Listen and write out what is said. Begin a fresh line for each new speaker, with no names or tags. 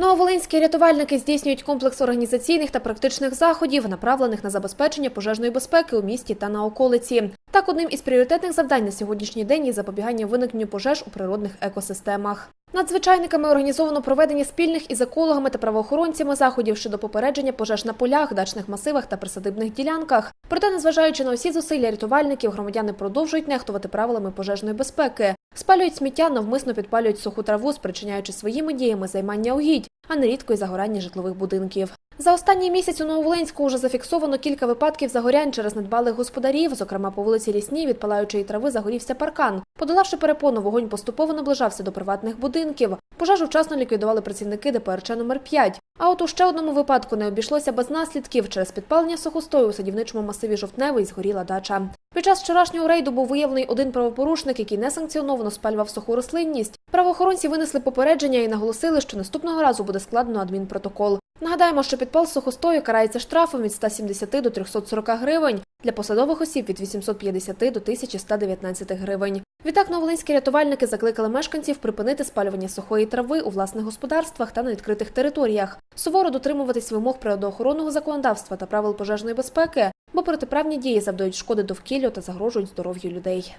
Нововолинські рятувальники здійснюють комплекс організаційних та практичних заходів, направлених на забезпечення пожежної безпеки у місті та на околиці. Так, одним із пріоритетних завдань на сьогоднішній день є запобігання виникненню пожеж у природних екосистемах. Надзвичайниками організовано проведення спільних із екологами та правоохоронцями заходів щодо попередження пожеж на полях, дачних масивах та присадибних ділянках. Проте, незважаючи на усі зусилля рятувальників, громадяни продовжують нехтувати правилами пожежної безпеки. Спалюють сміття, навмисно підпалюють суху траву, спричиняючи своїми діями займання угідь, а нерідко й загорання житлових будинків. За останній місяць у Нововолинську вже зафіксовано кілька випадків загорянь через недбалих господарів. Зокрема, по вулиці Лісній від палаючої трави загорівся паркан. Подолавши перепону, вогонь поступово наближався до приватних будинків. Пожежу вчасно ліквідували працівники ДПРЧ номер 5 А от у ще одному випадку не обійшлося без наслідків. Через підпалення сухостою у садівничому масиві Жовтневий згоріла дача. Під час вчорашнього рейду був виявлений один правопорушник, який несанкціоновано спалював суху рослинність. Правоохоронці винесли попередження і наголосили, що наступного разу буде складено адмінпротокол. Нагадаємо, що підпал сухостою карається штрафом від 170 до 340 гривень, для посадових осіб від 850 до 1119 гривень. Відтак новолинські рятувальники закликали мешканців припинити спалювання сухої трави у власних господарствах та на відкритих територіях, суворо дотримуватись вимог природоохоронного законодавства та правил пожежної безпеки, бо протиправні дії завдають шкоди довкіллю та загрожують здоров'ю людей.